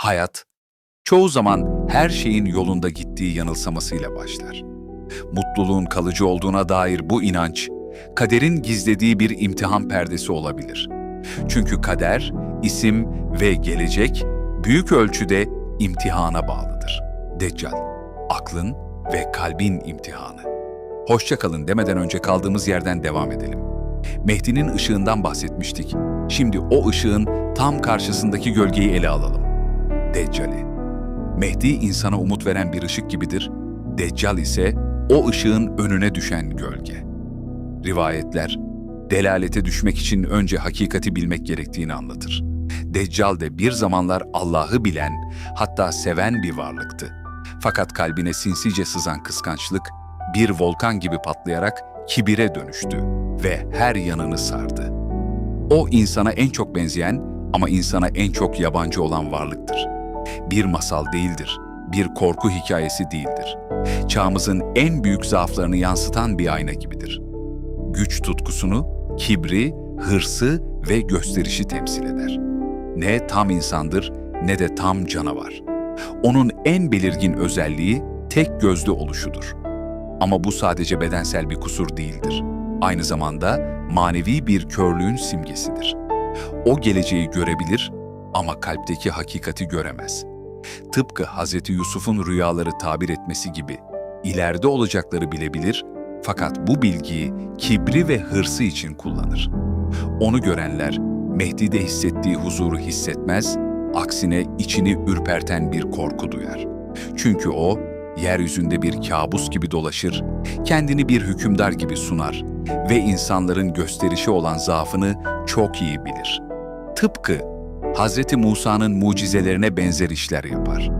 Hayat, çoğu zaman her şeyin yolunda gittiği yanılsamasıyla başlar. Mutluluğun kalıcı olduğuna dair bu inanç, kaderin gizlediği bir imtihan perdesi olabilir. Çünkü kader, isim ve gelecek büyük ölçüde imtihana bağlıdır. Deccal, aklın ve kalbin imtihanı. Hoşça kalın demeden önce kaldığımız yerden devam edelim. Mehdi'nin ışığından bahsetmiştik. Şimdi o ışığın tam karşısındaki gölgeyi ele alalım. Deccali. Mehdi insana umut veren bir ışık gibidir. Deccal ise o ışığın önüne düşen gölge. Rivayetler, delalete düşmek için önce hakikati bilmek gerektiğini anlatır. Deccal de bir zamanlar Allah'ı bilen, hatta seven bir varlıktı. Fakat kalbine sinsice sızan kıskançlık, bir volkan gibi patlayarak kibire dönüştü ve her yanını sardı. O insana en çok benzeyen ama insana en çok yabancı olan varlıktır. Bir masal değildir, bir korku hikayesi değildir. Çağımızın en büyük zaaflarını yansıtan bir ayna gibidir. Güç tutkusunu, kibri, hırsı ve gösterişi temsil eder. Ne tam insandır ne de tam canavar. Onun en belirgin özelliği tek gözlü oluşudur. Ama bu sadece bedensel bir kusur değildir. Aynı zamanda manevi bir körlüğün simgesidir. O geleceği görebilir ama kalpteki hakikati göremez. Tıpkı Hz. Yusuf'un rüyaları tabir etmesi gibi ileride olacakları bilebilir fakat bu bilgiyi kibri ve hırsı için kullanır. Onu görenler Mehdi'de hissettiği huzuru hissetmez, aksine içini ürperten bir korku duyar. Çünkü o yeryüzünde bir kabus gibi dolaşır, kendini bir hükümdar gibi sunar ve insanların gösterişi olan zaafını çok iyi bilir. Tıpkı Hz. Musa'nın mucizelerine benzer işler yapar.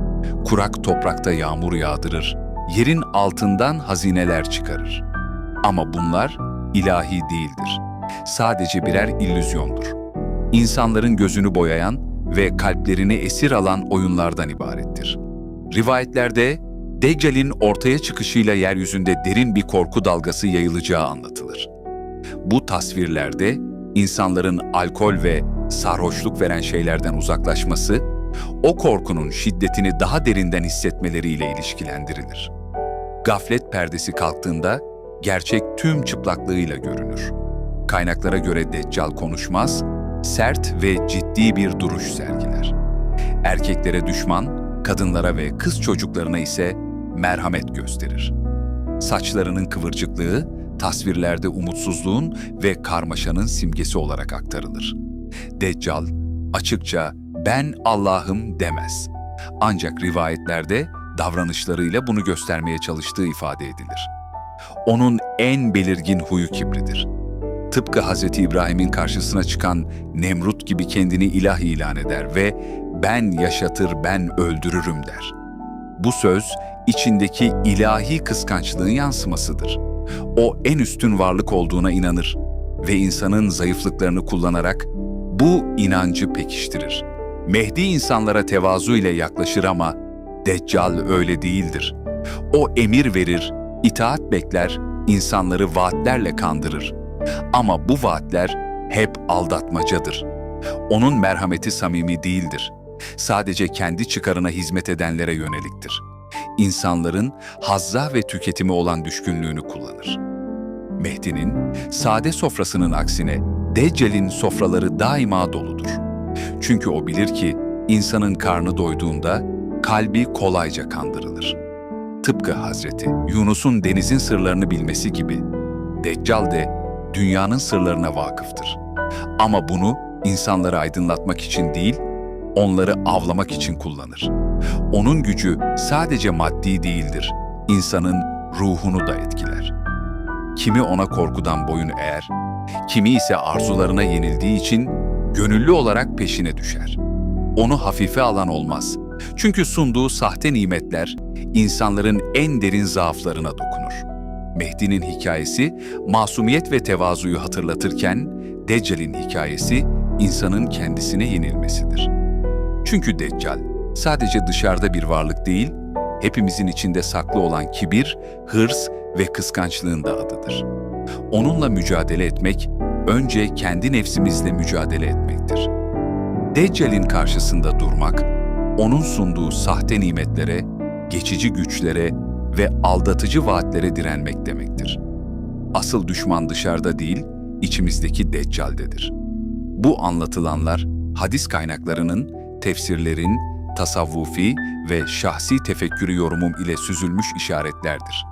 Kurak toprakta yağmur yağdırır, yerin altından hazineler çıkarır. Ama bunlar ilahi değildir. Sadece birer illüzyondur. İnsanların gözünü boyayan ve kalplerini esir alan oyunlardan ibarettir. Rivayetlerde Deccal'in ortaya çıkışıyla yeryüzünde derin bir korku dalgası yayılacağı anlatılır. Bu tasvirlerde insanların alkol ve sarhoşluk veren şeylerden uzaklaşması, o korkunun şiddetini daha derinden hissetmeleriyle ilişkilendirilir. Gaflet perdesi kalktığında gerçek tüm çıplaklığıyla görünür. Kaynaklara göre Deccal konuşmaz, sert ve ciddi bir duruş sergiler. Erkeklere düşman, kadınlara ve kız çocuklarına ise merhamet gösterir. Saçlarının kıvırcıklığı, tasvirlerde umutsuzluğun ve karmaşanın simgesi olarak aktarılır. Deccal, açıkça ben Allah'ım demez. Ancak rivayetlerde davranışlarıyla bunu göstermeye çalıştığı ifade edilir. Onun en belirgin huyu kibridir. Tıpkı Hz. İbrahim'in karşısına çıkan Nemrut gibi kendini ilah ilan eder ve ben yaşatır, ben öldürürüm der. Bu söz içindeki ilahi kıskançlığın yansımasıdır. O en üstün varlık olduğuna inanır ve insanın zayıflıklarını kullanarak bu inancı pekiştirir. Mehdi insanlara tevazu ile yaklaşır ama Deccal öyle değildir. O emir verir, itaat bekler, insanları vaatlerle kandırır. Ama bu vaatler hep aldatmacadır. Onun merhameti samimi değildir. Sadece kendi çıkarına hizmet edenlere yöneliktir. İnsanların hazza ve tüketimi olan düşkünlüğünü kullanır. Mehdi'nin sade sofrasının aksine Deccal'in sofraları daima doludur. Çünkü o bilir ki insanın karnı doyduğunda kalbi kolayca kandırılır. Tıpkı Hazreti Yunus'un denizin sırlarını bilmesi gibi Deccal de dünyanın sırlarına vakıftır. Ama bunu insanları aydınlatmak için değil, onları avlamak için kullanır. Onun gücü sadece maddi değildir, insanın ruhunu da etkiler. Kimi ona korkudan boyun eğer, kimi ise arzularına yenildiği için gönüllü olarak peşine düşer. Onu hafife alan olmaz. Çünkü sunduğu sahte nimetler insanların en derin zaaflarına dokunur. Mehdi'nin hikayesi masumiyet ve tevazuyu hatırlatırken Deccal'in hikayesi insanın kendisine yenilmesidir. Çünkü Deccal sadece dışarıda bir varlık değil, hepimizin içinde saklı olan kibir, hırs ve kıskançlığın da adıdır. Onunla mücadele etmek, önce kendi nefsimizle mücadele etmektir. Deccal'in karşısında durmak, onun sunduğu sahte nimetlere, geçici güçlere ve aldatıcı vaatlere direnmek demektir. Asıl düşman dışarıda değil, içimizdeki deccaldedir. Bu anlatılanlar hadis kaynaklarının, tefsirlerin, tasavvufi ve şahsi tefekkürü yorumum ile süzülmüş işaretlerdir.